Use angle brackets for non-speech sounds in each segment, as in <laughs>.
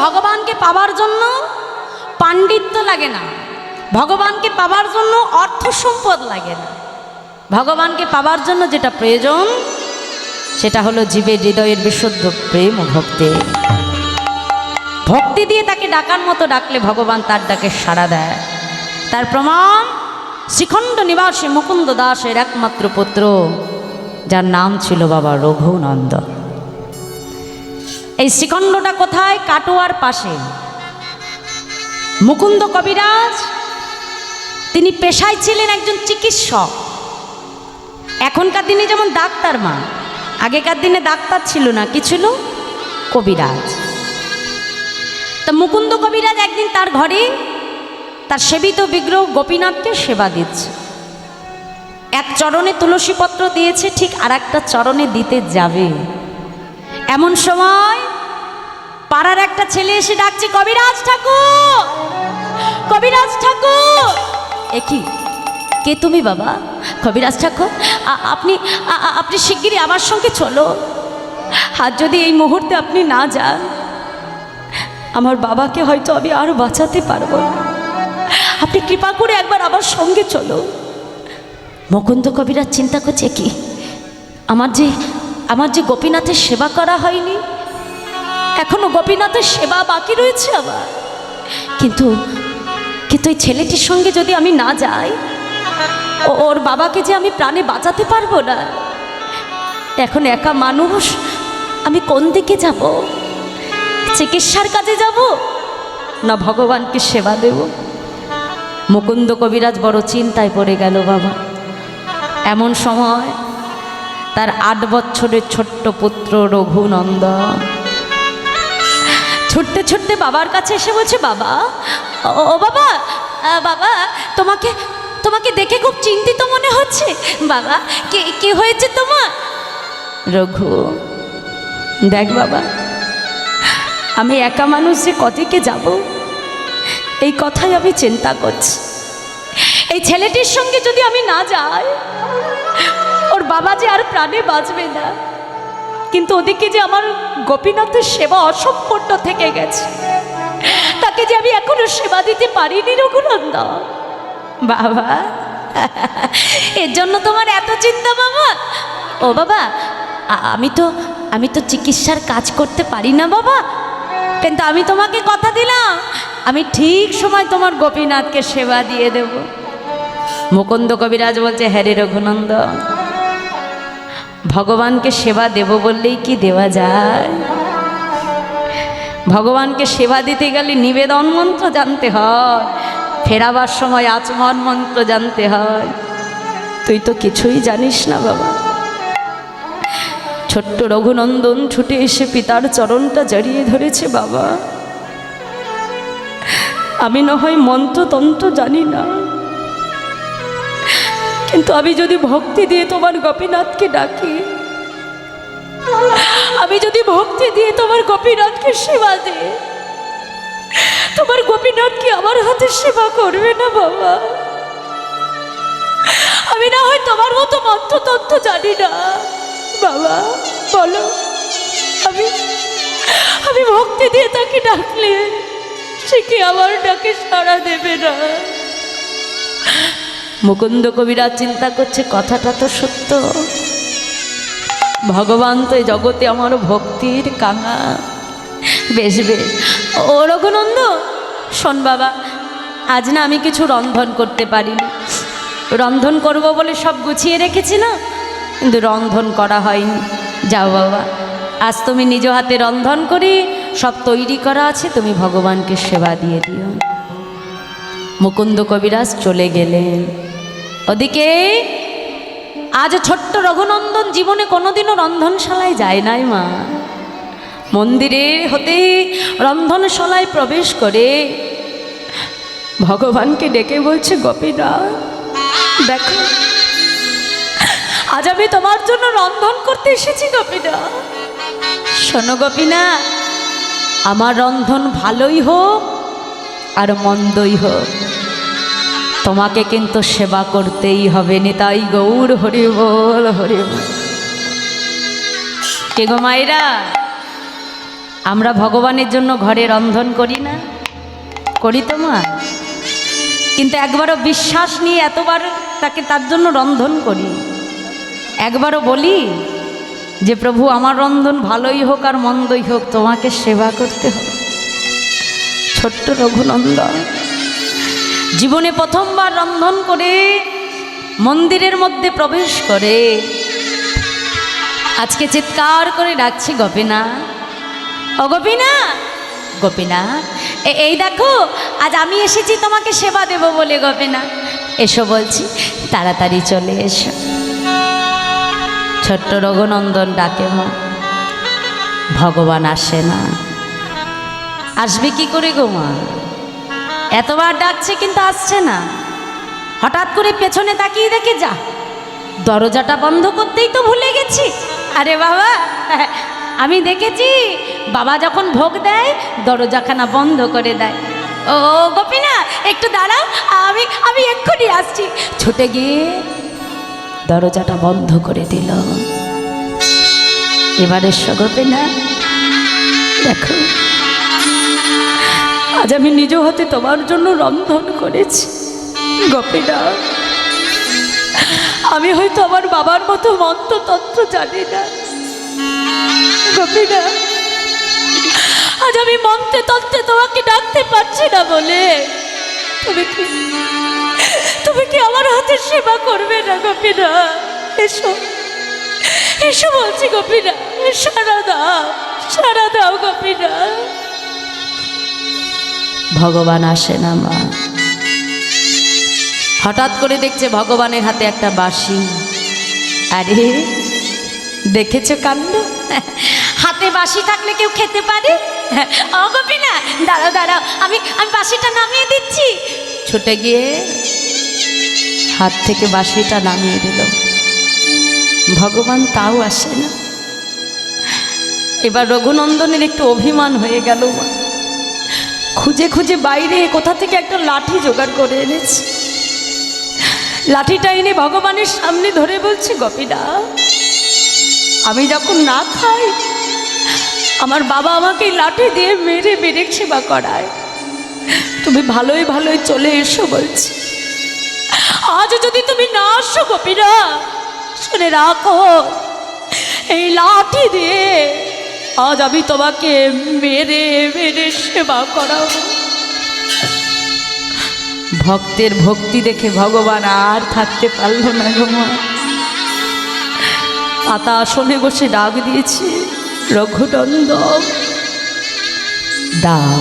ভগবানকে পাওয়ার জন্য পাণ্ডিত্য লাগে না। ভগবানকে পাওয়ার জন্য অর্থ সম্পদ লাগে না। ভগবানকে পাওয়ার জন্য যেটা প্রয়োজন, সেটা হলো জীবের হৃদয়ের বিশুদ্ধ প্রেম ও ভক্তি। ভক্তি দিয়ে তাকে ডাকার মতো ডাকলে ভগবান তার ডাকে সাড়া দেয়। তার প্রমাণ শ্রীখণ্ড নিবাসী মুকুন্দ দাসের একমাত্র পুত্র, যার নাম ছিল বাবা রঘুনন্দ। এই শ্রীখণ্ডটা কোথায়? কাটোয়ার পাশে। মুকুন্দ কবিরাজ, তিনি পেশায় ছিলেন একজন চিকিৎসক। এখনকার দিনে যেমন ডাক্তার মা, আগেকার দিনে ডাক্তার ছিল না, কি ছিল? কবিরাজ। তা মুকুন্দ কবিরাজ একদিন তার ঘরে তার সেবিত বিগ্রহ গোপীনাথকে সেবা দিচ্ছে। এক চরণে তুলসীপত্র দিয়েছে, ঠিক আর একটা চরণে দিতে যাবে। এমন সময় পাড়ার একটা ছেলে এসে ডাকছে, কবিরাজ ঠাকুর! কবিরাজ ঠাকুর! একই কে? তুমি বাবা? কবিরাজ ঠাকুর? আপনি আপনি শিগগিরই আমার সঙ্গে চলো। আর যদি এই মুহূর্তে আপনি না যান, আমার বাবাকে হয়তো আমি আর বাঁচাতে পারব না। আপনি কৃপা করে একবার আমার সঙ্গে চলো। মুকুন্দ কবিরাজ চিন্তা করছে কি? আমার যে আমার যে গোপীনাথের সেবা করা হয়নি এখনও গোপীনাথের সেবা বাকি রয়েছে আবার। কিন্তু কিন্তু এই ছেলেটির সঙ্গে যদি আমি না যাই ওর বাবাকে যে আমি প্রাণে বাঁচাতে পারব না, এখন একা মানুষ, আমি কোন দিকে যাব? চিকিৎসার কাজে যাব, না ভগবানকে সেবা দেব? মুকুন্দ কবিরাজ বড় চিন্তায় পড়ে গেল বাবা। এমন সময় তার আট বছরের ছোট্ট পুত্র রঘুনন্দন ছুটতে ছুটতে বাবার কাছে এসে বলছে, বাবা, ও বাবা বাবা, তোমাকে তোমাকে দেখে খুব চিন্তিত মনে হচ্ছে। বাবা, কে কে হয়েছে তোমার? রঘু, দেখ বাবা, আমি একা মানুষ যে কদিকে যাব, এই কথাই আমি চিন্তা করছি। এই ছেলেটির সঙ্গে যদি আমি না যাই, ওর বাবা যে আর প্রাণে বাঁচবে না। কিন্তু ওদিকে যে আমার গোপীনাথের সেবা অসম্পূর্ণ থেকে গেছে, তাকে যে আমি এখনও সেবা দিতে পারিনি রঘুনন্দ। বাবা, এর জন্য তোমার এত চিন্তা বাবা। ও বাবা, আমি তো আমি তো চিকিৎসার কাজ করতে পারি না বাবা। কিন্তু আমি তোমাকে কথা দিলাম, আমি ঠিক সময় তোমার গোপীনাথকে সেবা দিয়ে দেব। মুকুন্দ কবিরাজ বলছে হ্যারে রঘুনন্দন ভগবানকে সেবা দেব বললেই কি দেওয়া যায়? ভগবানকে সেবা দিতে গেলে নিবেদন মন্ত্র জানতে হয়, ফেরাবার সময় আচমন মন্ত্র জানতে হয়। তুই তো কিছুই জানিস না বাবা। ছোট্ট রঘুনন্দন ছুটে এসে পিতার চরণটা জড়িয়ে ধরেছে বাবা। আমি না হয় মন্ত্রতন্ত্র জানি না। কিন্তু আমি যদি ভক্তি দিয়ে তোমার গোপীনাথকে ডাকি, আমি যদি ভক্তি দিয়ে তোমার গোপীনাথকে সেবা দিই, তোমার গোপীনাথ কি আমার হাতে সেবা করবে না বাবা? আমি না হয় তোমার মতো মন্ত্রতন্ত্র জানি না। বাবা, বলো, আমি আমি ভক্তি দিয়ে তাকে ডাকলে সে কি আমার ডাকে সাড়া দেবে না? মুকুন্দ কবিরা চিন্তা করছে, কথাটা তো সত্য। ভগবান তো জগতে আমার ভক্তির কাঙা। বেশ বেশ। ও রঘুনন্দ, শোন বাবা, আজ না আমি কিছু রন্ধন করতে পারিনি। রন্ধন করব বলে সব গুছিয়ে রেখেছি না? কিন্তু রন্ধন করা হয়নি। যাও বাবা, আজ তুমি নিজ হাতে রন্ধন করে সব তৈরি করা আছে, তুমি ভগবানকে সেবা দিয়ে দিও। মুকুন্দ কবিরাজ চলে গেলেন। ওদিকে, আজ ছোট্ট রঘুনন্দন জীবনে কোনোদিনও রন্ধনশালায় যায় নাই মা। মন্দিরে হতে রন্ধনশালায় প্রবেশ করে ভগবানকে ডেকে বলছে, গোপীরা, দেখো, আজ আমি তোমার জন্য রন্ধন করতে এসেছি গোপীনা শোনো গোপীনা, আমার রন্ধন ভালোই হোক আর মন্দই হোক। তোমাকে কিন্তু সেবা করতেই হবে, নিতাই গৌর হরি বল হরি বল কে গো মায়েরা? আমরা ভগবানের জন্য ঘরে রন্ধন করি না? করি তো মা। কিন্তু একবারও বিশ্বাস নিয়ে এতবার তাকে তার জন্য রন্ধন করি। একবারও বলি যে, প্রভু, আমার রন্ধন ভালোই হোক আর মন্দই হোক, তোমাকে সেবা করতে হবে। ছোট্ট রঘুনন্দন জীবনে প্রথমবার রন্ধন করে মন্দিরের মধ্যে প্রবেশ করে। আজকে চিৎকার করে ডাকছি, গোপীনা, ও গোপীনা গোপীনা এই দেখো, আজ আমি এসেছি, তোমাকে সেবা দেব বলে, গোপীনা। এসো বলছি, তাড়াতাড়ি চলে এসো। ছোট্ট রঘুনন্দন ডাকে ভগবান আসে না। আসবে কি করে গো মা? এতবার ডাকছে কিন্তু আসছে না। হঠাৎ করে পেছনে তাকিয়ে দেখে যা। দরজাটা বন্ধ করতেই তো ভুলে গেছি। আরে বাবা, আমি দেখেছি, বাবা যখন ভোগ দেয়, দরজাখানা বন্ধ করে দেয়। ও গোপিনা, একটু দাঁড়াও, আমি আমি এক্ষুনি আসছি। ছুটে গিয়ে দরজাটা বন্ধ করে দিল। এবারে গোপিনা, দেখো আজ আমি নিজ হাতে তোমার জন্য রন্ধন করেছি। গোপীনা আমি হয়তো আমার বাবার মতো মন্ত্রতন্ত্র জানি না। গোপীনা আজ আমি মন্ত্রে তন্ত্রে তোমাকে ডাকতে পারছি না বলে। তুমি কি তুমি কি আমার হাতে সেবা করবে না গোপীনা এসো এসো বলছি গোপীনা সারা দাও সারা দাও গোপীনা ভগবান আসে না মা। হঠাৎ করে দেখছে ভগবানের হাতে একটা বাঁশি। আরে, দেখেছ কাণ্ড? হাতে বাঁশি থাকলে কেউ খেতে পারে? অগপি না দাঁড়াও দাঁড়াও, আমি আমি বাঁশিটা নামিয়ে দিচ্ছি। ছুটে গিয়ে হাত থেকে বাঁশিটা নামিয়ে দিল। ভগবান তাও আসে না। এবার রঘুনন্দনের একটু অভিমান হয়ে গেল মা। খুঁজে খুঁজে বাইরে কোথা থেকে একটা লাঠি জোগাড় করে এনেছি। লাঠিটা এনে ভগবানের সামনে ধরে বলছে, গপিদা, আমি যখন না খাই, আমার বাবা আমাকে লাঠি দিয়ে মেরে মেরে সেবা করায়। তুমি ভালোই ভালোই চলে এসো, বলছি। আজ যদি তুমি না আসো গোপীরা শুনে রাখো, এই লাঠি দিয়ে আজ আমি তোমাকে মেরে মেরে সেবা করাবো। ভক্তের ভক্তি দেখে ভগবান আর থাকতে পারল না গো মা। পাতা আসনে বসে ডাক দিয়েছে রঘুনন্দ দাও,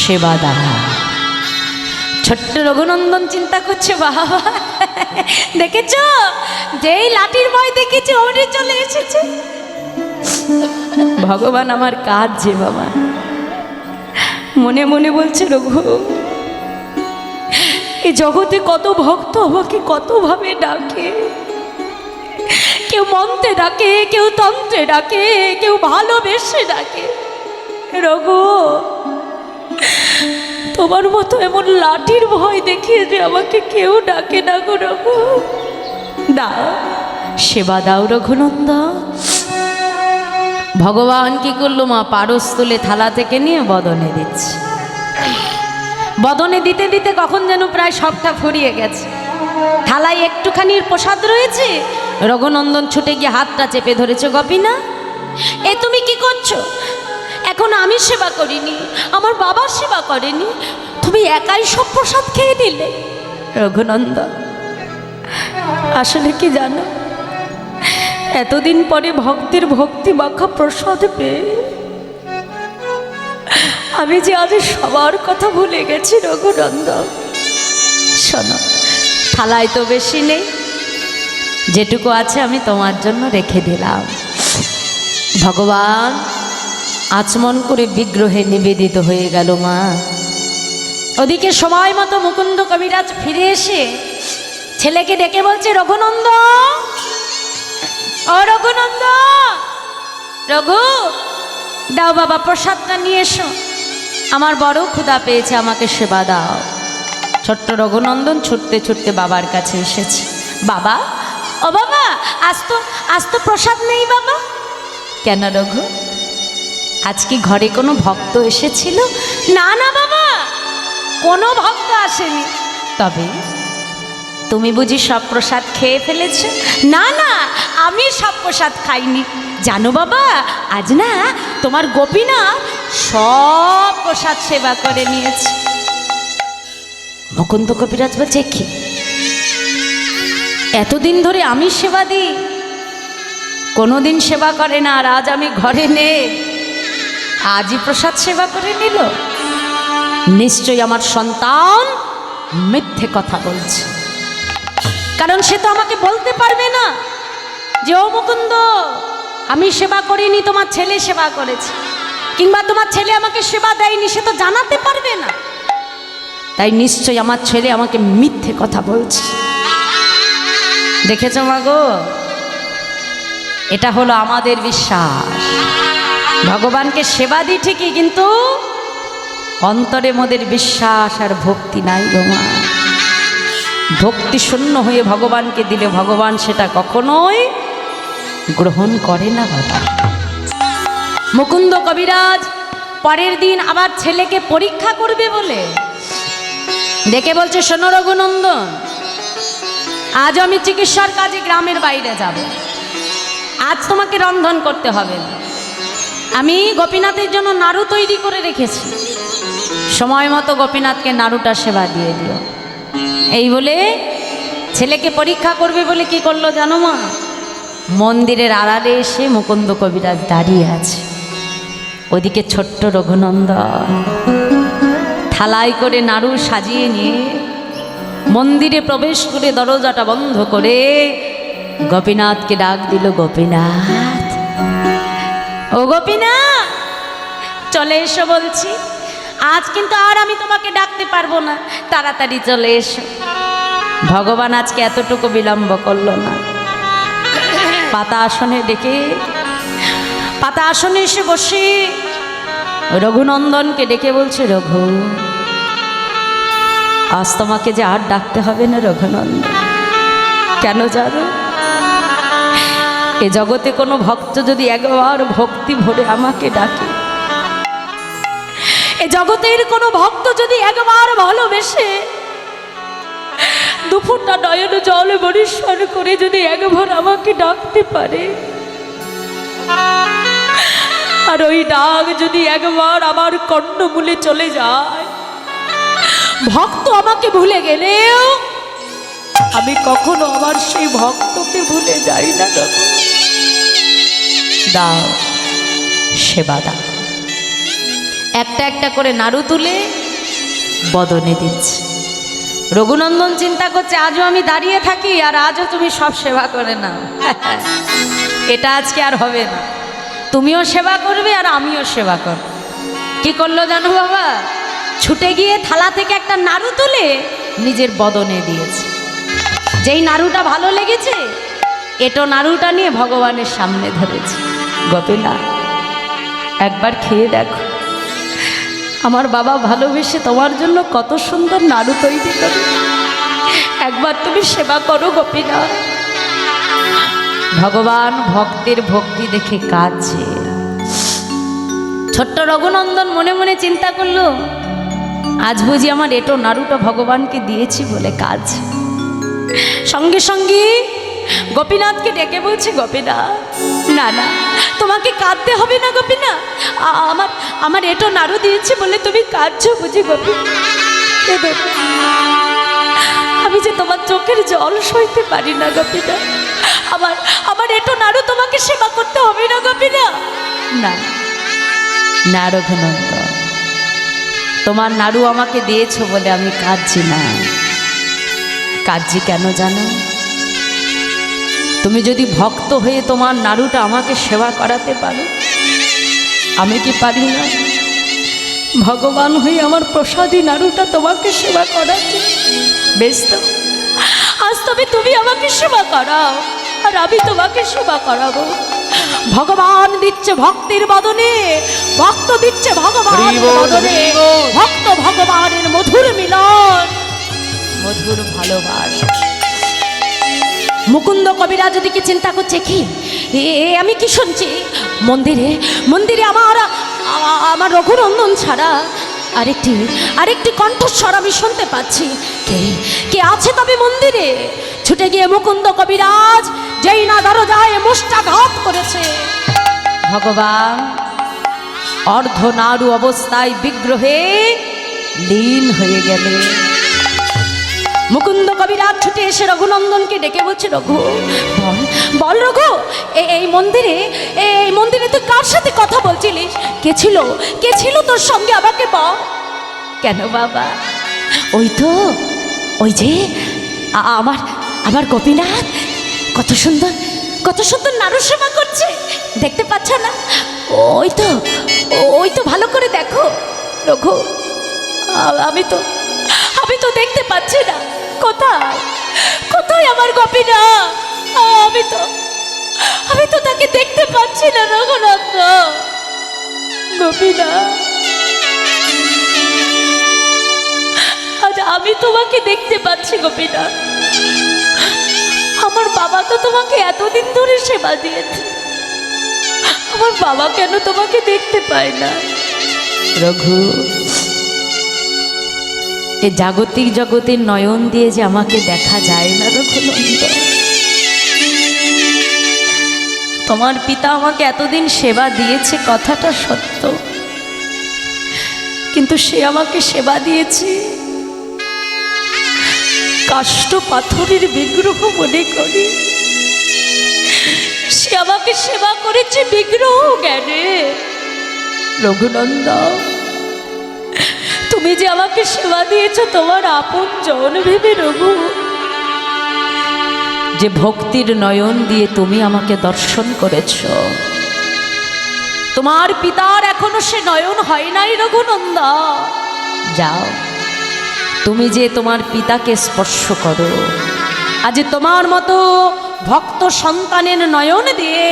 সেবা দাও। ছোট্ট রঘুনন্দন চিন্তা করছে, বাবা, দেখেছ? যেই লাঠির ভয় দেখেছি ওরে চলে এসেছে। ভগবান আমার কাজ যে বাবা। মনে মনে বলছে, রঘু এই জগতে কত ভক্ত আমাকে কতভাবে ডাকে। কেউ মন্ত্রে ডাকে, কেউ তন্ত্রে ডাকে, কেউ ভালোবেসে ডাকে। রঘু, তোমার মতো এমন লাঠির ভয় দেখিয়ে যে আমাকে কেউ ডাকে না গো রঘু। দাও, সেবা দাও রঘুনন্দ। ভগবান কি করল মা? পারস তুলে থালা থেকে নিয়ে বদনে দিচ্ছে। বদনে দিতে দিতে কখন যেন প্রায় সবটা ফুরিয়ে গেছে। থালায় একটুখানির প্রসাদ রয়েছে? রঘুনন্দন ছুটে গিয়ে হাতটা চেপে ধরেছে, গপিনা, এ তুমি কি করছ? এখন আমি সেবা করিনি, আমার বাবা সেবা করেনি, তুমি একাই সব প্রসাদ খেয়ে নিলে। রঘুনন্দন, আসলে কি জানো? এতদিন পরে ভক্তের ভক্তি মাখা প্রসাদ পেয়ে আমি যে আজ সবার কথা ভুলে গেছি রঘুনন্দন শোনো, থালায় তো বেশি নেই। যেটুকু আছে আমি তোমার জন্য রেখে দিলাম। ভগবান, আচমন করে বিগ্রহে নিবেদিত হয়ে গেল মা। ওদিকে সময় মতো মুকুন্দ কবিরাজ ফিরে এসে ছেলেকে ডেকে বলছে, রঘুনন্দ! ও রঘুনন্দ! রঘু, দাও বাবা, প্রসাদটা নিয়ে এসো। আমার বড় ক্ষুধা পেয়েছে, আমাকে সেবা দাও। ছোট্ট রঘুনন্দন ছুটতে ছুটতে বাবার কাছে এসেছে। বাবা, ও বাবা, আজ তো আজ তো প্রসাদ নেই বাবা। কেন রঘু আজকে ঘরে কোনো ভক্ত এসেছিল? না না বাবা, কোনো ভক্ত আসেনি। তবে তুমি বুঝি সব প্রসাদ খেয়ে ফেলেছ? না না, আমি সব প্রসাদ খাইনি। জানো বাবা, আজ না তোমার গোপীনা সব প্রসাদ সেবা করে নিয়েছে। মুকুন্দ কবিরাজ বলছে, কি? এতদিন ধরে আমি সেবা দিই। কোনোদিন সেবা করে না, আর আজ আমি ঘরে নে আজই প্রসাদ সেবা করে নিল। নিশ্চয়ই আমার সন্তান মিথ্যে কথা বলছে। কারণ সে তো আমাকে বলতে পারবে না যে, ও মুকুন্দ, আমি সেবা করিনি, তোমার ছেলে সেবা করেছে। কিংবা তোমার ছেলে আমাকে সেবা দেয়নি, সে তো জানাতে পারবে না। তাই নিশ্চয়ই আমার ছেলে আমাকে মিথ্যে কথা বলছে। দেখেছ মাগো এটা হলো আমাদের বিশ্বাস। ভগবানকে সেবা দিই ঠিকই, কিন্তু অন্তরে মোদের বিশ্বাস আর ভক্তি নাই গো মা। ভক্তি শূন্য হয়ে ভগবানকে দিলে ভগবান সেটা কখনোই গ্রহণ করে না বাবা। মুকুন্দ কবিরাজ, পরের দিন আবার ছেলেকে পরীক্ষা করবে বলে। ডেকে বলছে, শোনো রঘুনন্দন, আজ আমি চিকিৎসার কাজে গ্রামের বাইরে যাব। আজ তোমাকে রন্ধন করতে হবে। আমি গোপীনাথের জন্য নাড়ু তৈরি করে রেখেছি। সময় মতো গোপীনাথকে নাড়ুটা সেবা দিয়ে দিও। এই বলে ছেলেকে পরীক্ষা করবে বলে কি করল জানো মা? মন্দিরের আড়ালে এসে মুকুন্দ কবিরাজ দাঁড়িয়ে আছে। ওদিকে ছোট্ট রঘুনন্দন থালায় করে নাড়ু সাজিয়ে নিয়ে মন্দিরে প্রবেশ করে দরজাটা বন্ধ করে গোপীনাথকে ডাক দিল, গোপীনাথ! ও গোপীনাথ! চলে এসো বলছি। আজ কিন্তু আর আমি তোমাকে ডাকতে পারব না। তাড়াতাড়ি চলে এসো। ভগবান আজকে এতটুকু বিলম্ব করল না। পাতা আসনে ডেকে, পাতা আসনে এসে বসে রঘুনন্দনকে ডেকে বলছে, রঘু, আজ তোমাকে যে আর ডাকতে হবে না রঘুনন্দন। কেন জানো? এ জগতে কোনো ভক্ত যদি একবার ভক্তি ভরে আমাকে ডাকে এ জগতের কোনো ভক্ত যদি একবার ভালোবেসে দুপুরটা নয়ন জল পরিষ্কার করে যদি একবার আমাকে ডাকতে পারে আর ওই ডাক যদি একবার আমার কর্ণমূলে চলে যায়, ভক্ত আমাকে ভুলে গেলেও আমি কখনো আমার সেই ভক্তকে ভুলে যাই না। দাও, সেবা দাও একটা একটা করে নাড়ু তুলে বদনে দিচ্ছে। রঘুনন্দন চিন্তা করছে আজও আমি দাঁড়িয়ে থাকি আর আজও তুমি সব সেবা করে না <laughs> এটা আজকে আর হবে না। তুমিও সেবা করবে আর আমিও সেবা করব। কি করল জানো বাবা? ছুটে গিয়ে থালা থেকে একটা নাড়ু তুলে নিজের বদনে দিয়েছে। যেই নাড়ুটা ভালো লেগেছে এটো নাড়ুটা নিয়ে ভগবানের সামনে ধরেছে। গোপীনা একবার খেয়ে দেখো। আমার বাবা ভালোবেসে তোমার জন্য কত সুন্দর নাড়ু তৈরি করে। একবার তুমি সেবা করো গোপীনা ভগবান ভক্তের ভক্তি দেখে কাছে ছোট্ট রঘুনন্দন মনে মনে চিন্তা করল, আজ বুঝি আমার এটো নাড়ুটা ভগবানকে দিয়েছি বলে কাজ। সঙ্গে সঙ্গে গোপীনাথকে ডেকে বলছে, গোপীনাথ না না, তোমাকে কাঁদতে হবে না গোপীনা আমার আমার এটো নাড়ু দিয়েছে বলে তুমি কাঁদছো বুঝি গোপী আমি যে তোমার চোখের জল সইতে পারি না গোপীনা আমার আমার এটো নাড়ু তোমাকে সেবা করতে হবে না গোপীনা না না রঘুনন্দন তোমার নাড়ু আমাকে দিয়েছ বলে আমি কাঁদছি না। কাঁদছি কেন জানো? তুমি যদি ভক্ত হয়ে তোমার নাড়ুটা আমাকে সেবা করাতে পারো আমি কি পারি না? ভগবান হয়ে আমার প্রসাদী নাড়ুটা তোমাকে সেবা করাচ্ছে বেশ তো আজ তবে তুমি আমাকে সেবা করাও আর আমি তোমাকে সেবা করাবো। ভগবান দিচ্ছে ভক্তির বদনে ভক্ত দিচ্ছে ভগবান হরি বল, বদনে ভক্ত ভগবানের মধুর মিলন মধুর ভালোবাসা। মুকুন্দ কবিরা যদি কি চিন্তা করছে কি? আমি কি শুনছি? মন্দিরে মন্দিরে আমার আমার রঘুনন্দন ছাড়া আরেকটি আরেকটি কণ্ঠস্বর আমি শুনতে পাচ্ছি। কে কে আছে তবে মন্দিরে? ছুটে গিয়ে মুকুন্দ কবিরাজ, যেই না দরজায় মুষ্টাঘাত করেছে। ভগবান অর্ধ নাড়ু অবস্থায় বিগ্রহে লীন হয়ে গেলে। মুকুন্দ কবিরাজ ছুটে এসে রঘুনন্দনকে ডেকে বলছে, রঘু, বল বল রঘু এই মন্দিরে এই মন্দিরে তুই কার সাথে কথা বলছিলিস? কে ছিল? কে ছিল তোর সঙ্গে? আমাকে বল। কেন বাবা? ওই তো, ওই যে আমার আমার গোপীনাথ। কত সুন্দর কত সুন্দর নারু সেবা করছে। দেখতে পাচ্ছ না? ওই তো ওই তো ভালো করে দেখো, রঘু। আমি তো তো দেখতে পাচ্ছি না। কোথায়? কোথায় আমার গোপীনা? আমি তো আমি তো তাকে দেখতে পাচ্ছি না রঘুনাথ গোপীনা, আজ আমি তোমাকে দেখতে পাচ্ছি গোপীনা। আমার বাবা তো তোমাকে এতদিন ধরে সেবা দিয়েছে। আমার বাবা কেন তোমাকে দেখতে পায় না? রঘু এ জাগতিক জগতের নয়ন দিয়ে যে আমাকে দেখা যায় না রঘুনন্দ তোমার পিতা আমাকে এতদিন সেবা দিয়েছে, কথাটা সত্য। কিন্তু সে আমাকে সেবা দিয়েছে। কাষ্ট পাথরের বিগ্রহ মনে করে। সে আমাকে সেবা করেছে বিগ্রহ জ্ঞানে। রঘুনন্দন তুমি যে আমাকে সেবা দিয়েছ, তোমার আপন জন ভেবে রঘু। যে ভক্তির নয়ন দিয়ে তুমি আমাকে দর্শন করেছ। তোমার পিতার এখনও সে নয়ন হয় নাই, রঘুনন্দা। যাও, তুমি যে তোমার পিতাকে স্পর্শ করো, আজ তোমার মতো ভক্ত সন্তানের নয়ন দিয়ে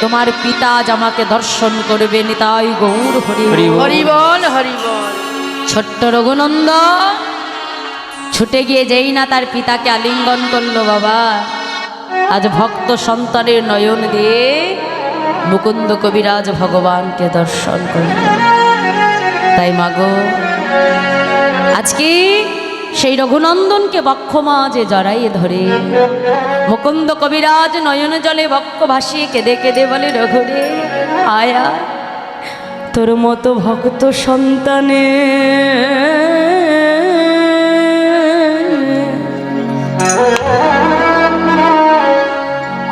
তোমার পিতা আজ আমাকে দর্শন করবে নিতাই গৌর হরি হরি হরিবল হরিবল। ছোট্ট রঘুনন্দ। ছুটে গিয়ে যেই না তার পিতাকে আলিঙ্গন করল বাবা, আজ ভক্ত সন্তানের নয়ন দিয়ে মুকুন্দ কবিরাজ ভগবানকে দর্শন করল। তাই মাগো আজকে সেই রঘুনন্দনকে বক্ষ মাঝে জড়াইয়ে ধরে মুকুন্দ কবিরাজ নয়ন জলে বক্ষ ভাসিয়ে কেঁদে কেঁদে বলে, রঘুরে, আয় আয়। তোর মতো ভক্ত সন্তানে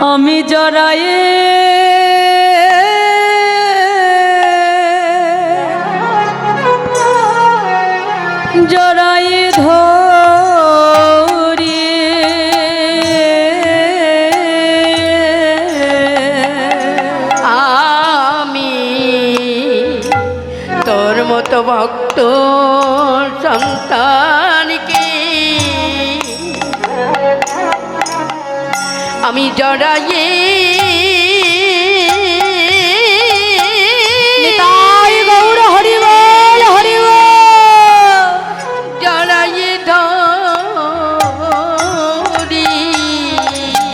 আমি জড়ায়ে জড়াই আমি জড়াইয়ে